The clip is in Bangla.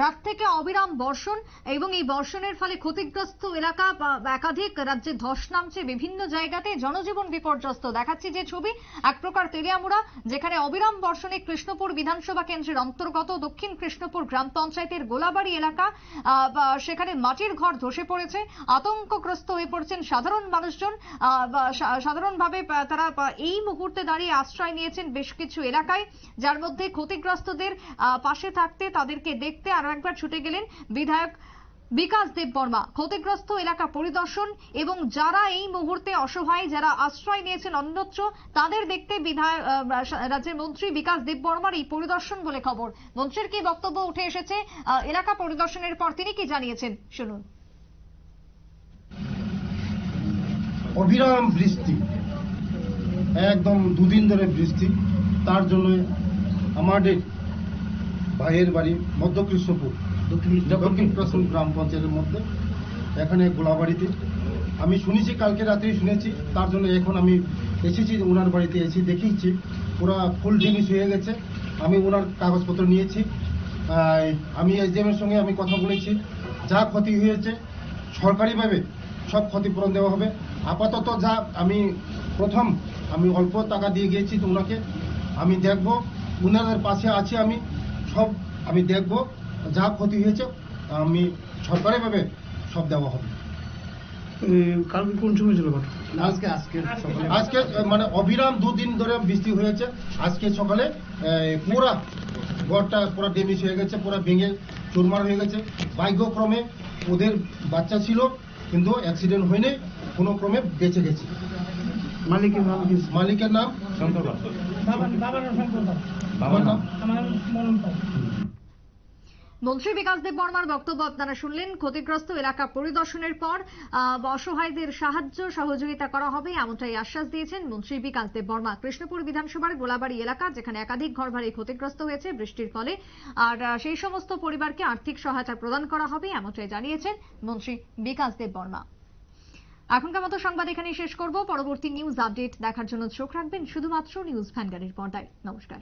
রাত থেকে অবিরাম বর্ষণ এবং এই বর্ষণের ফলে ক্ষতিগ্রস্ত এলাকা একাধিক রাজ্যে ধস নামছে বিভিন্ন জায়গাতে। জনজীবন বিপর্যস্ত। দেখাচ্ছি যে ছবি, এক প্রকার তেলিয়ামুড়া, যেখানে অবিরাম বর্ষণে কৃষ্ণপুর বিধানসভা কেন্দ্রের অন্তর্গত দক্ষিণ কৃষ্ণপুর গ্রাম পঞ্চায়েতের গোলাবাড়ি এলাকা সেখানে মাটির ঘর ধসে পড়েছে। আতঙ্কগ্রস্ত হয়ে পড়ছেন সাধারণ মানুষজন। সাধারণভাবে তারা এই মুহূর্তে দাঁড়িয়ে আশ্রয় নিয়েছেন বেশ কিছু এলাকায়, যার মধ্যে ক্ষতিগ্রস্তদের পাশে থাকতে, তাদেরকে দেখতে আরও একবার ছুটে গেলেন বিধায়ক বিকাশ দেব বর্মা। ক্ষতিগ্রস্ত এলাকা পরিদর্শন এবং যারা এই মুহূর্তে অসহায়, যারা আশ্রয় নিয়েছেন অন্যত্র, তাদের দেখতে বিধায়ক রাজ্যের মন্ত্রী বিকাশ দেব বর্মার এই পরিদর্শন বলে খবর। মন্ত্রীর কি বক্তব্য উঠে এসেছে? এলাকা পরিদর্শনের পর তিনি কি জানিয়েছেন? শুনুন। অবিরাম বৃষ্টি। একদম দুদিন ধরে বৃষ্টি। তার জন্য আমাদের ভাইয়ের বাড়ি মধ্য কৃষ্ণপুর দক্ষিণ কৃষ্ণ গ্রাম পঞ্চায়েতের মধ্যে এখানে গোলাবাড়িতে। আমি শুনেছি কালকে রাত্রে শুনেছি তার জন্য এখন আমি এসেছি ওনার বাড়িতে এসে দেখিয়েছি। ওরা ফুল জিনিস হয়ে গেছে আমি ওনার কাগজপত্র নিয়েছি। আমি এসডিএমের সঙ্গে আমি কথা বলেছি যা ক্ষতি হয়েছে সরকারিভাবে সব ক্ষতিপূরণ দেওয়া হবে। আপাতত যা আমি প্রথম আমি অল্প টাকা দিয়ে গিয়েছি তো ওনাকে আমি দেখব ওনাদের পাশে আছি আমি। সব আমি দেখব যা ক্ষতি হয়েছে আমি সরকারিভাবে সব দেওয়া হবে। কালকে কোন সময় ছিল ঘটনা? আজকে আজকে আজকে। মানে অবিরাম দুদিন ধরে বৃষ্টি হয়েছে। আজকে সকালে পুরা ঘরটা পুরো ড্যামেজ হয়ে গেছে পুরো ভেঙে চুরমার হয়ে গেছে। ভাগ্যক্রমে ওদের বাচ্চা ছিল কিন্তু অ্যাক্সিডেন্ট হয়নি কোনো ক্রমে বেঁচে গেছে। মালিকের নাম মালিকের নাম? বাবার নাম? মন্ত্রী বিকাশ দেব বর্মার বক্তব্য আপনারা শুনলেন। ক্ষতিগ্রস্ত এলাকা পরিদর্শনের পর আহ, অসহায়দের সাহায্য সহযোগিতা করা হবে এমনটাই আশ্বাস দিয়েছেন মন্ত্রী বিকাশ দেব বর্মা কৃষ্ণপুর বিধানসভার গোলাবাড়ি এলাকা যেখানে একাধিক ঘরবাড়ি ক্ষতিগ্রস্ত হয়েছে বৃষ্টির ফলে। আর সেই সমস্ত পরিবারকে আর্থিক সহায়তা প্রদান করা হবে এমনটাই জানিয়েছেন মন্ত্রী বিকাশ দেব বর্মা এখনকার মতো সংবাদ এখানেই শেষ করব। পরবর্তী নিউজ আপডেট দেখার জন্য চোখ রাখবেন শুধুমাত্র নিউজ ভ্যানগাড়ির পর্দায়। নমস্কার।